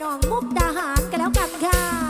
น้องมุกดาหารกันแล้วกันค่ะ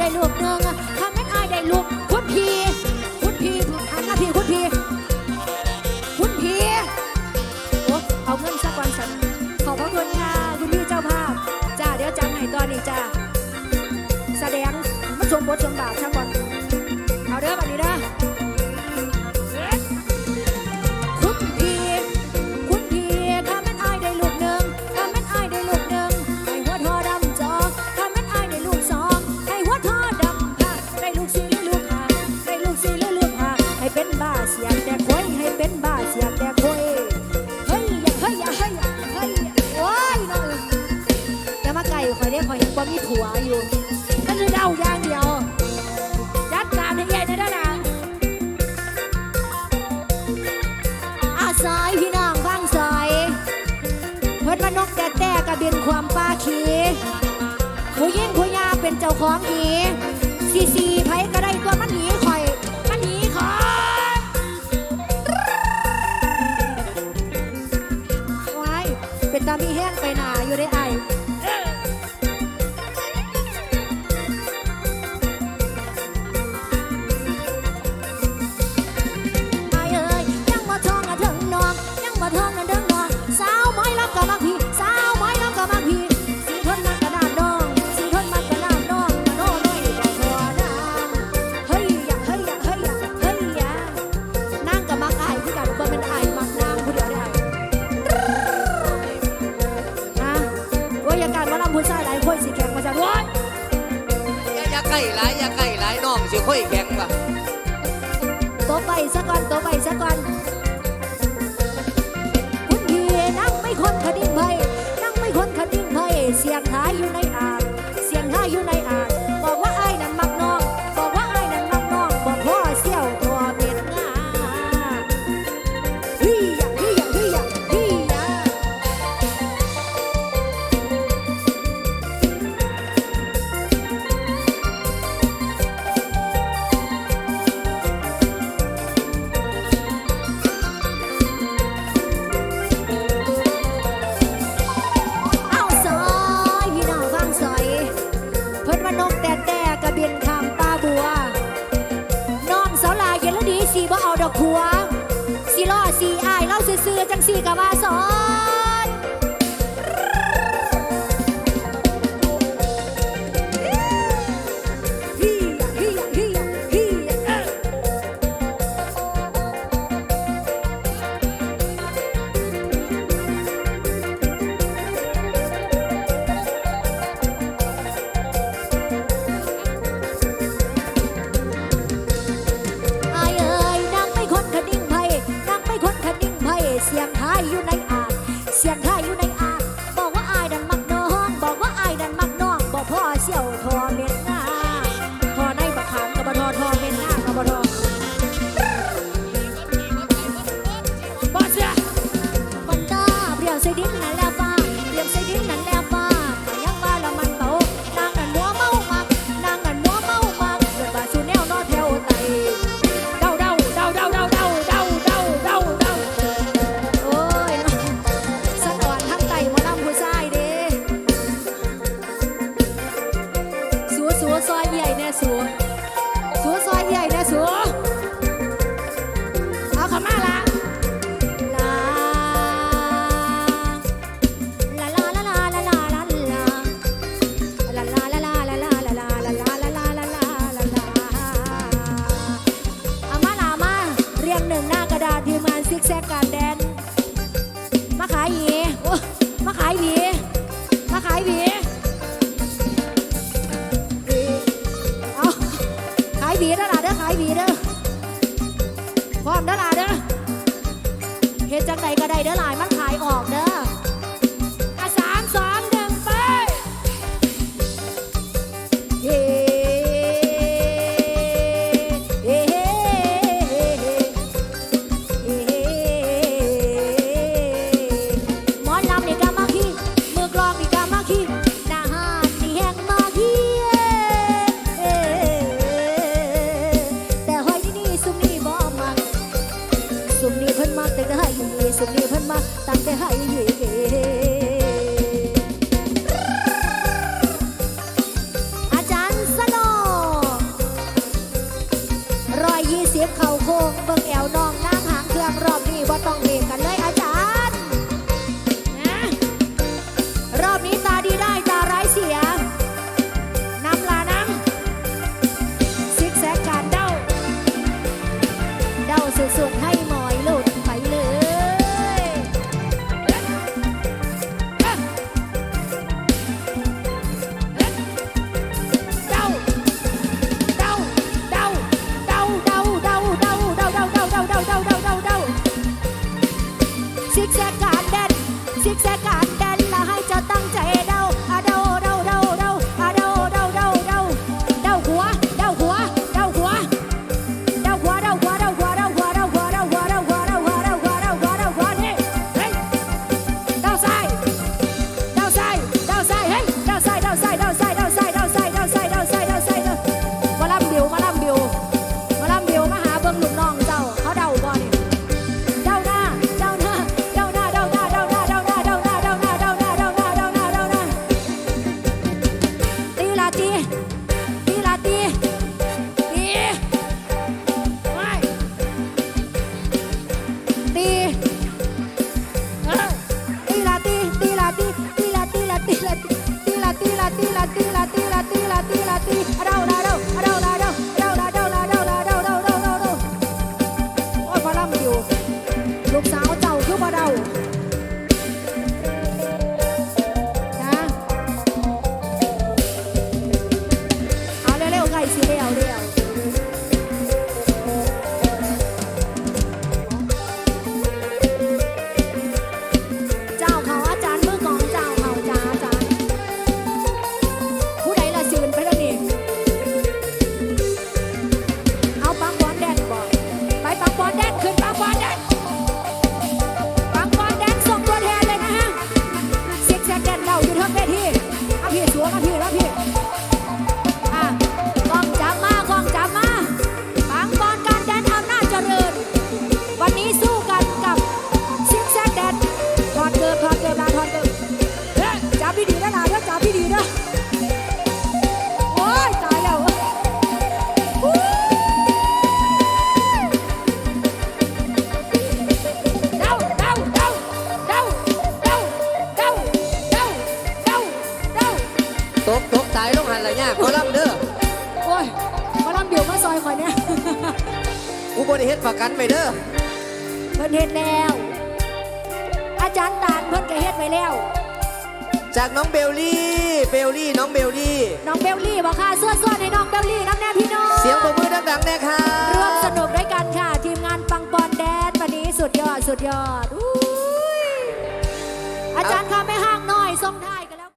ได้ลวกน้อง็นความป้าขีผู้ยิ่งผู้ยาเป็นเจ้าของหีซีซีไผก็ได้ตัวมันหนีคอย มันหนีคอยไว้เป็นตามีแห้งไปหนาอยู่ได้ไอ bảy ra con tố bảy ra con. เสื้อจังสีกะว่าสอ เสียงไทยอยู่ในอ่างเสียงายวีเด้อพร้อมเด้อล่ะเด้อเฮ็ดจังใดก็ได้เด้อหลายมันขายออกเด้อ แล้วน้องน้ำหางเครื่องรอบนี้ว่าต้องเรียกันเลย บ่ได้เฮ็ดประกันไว้เด้อเพิ่นเฮ็ดแล้ว อาจารย์ตาลเพิ่นก็เฮ็ดไว้แล้ว จากน้องเบลลี่ เบลลี่น้องเบลลี่ น้องเบลลี่บอกค่ะส่วนส่วนให้น้องเบลลี่น้ำแน่พี่น้องเสียงปรบมือดังๆแน่ค่ะร่วมสนุกด้วยกันค่ะ ทีมงานปังปอนแดนวันนี้สุดยอดสุดยอดอุ้ยอาจารย์คะไม่ห้างหน่อยส่งท้าย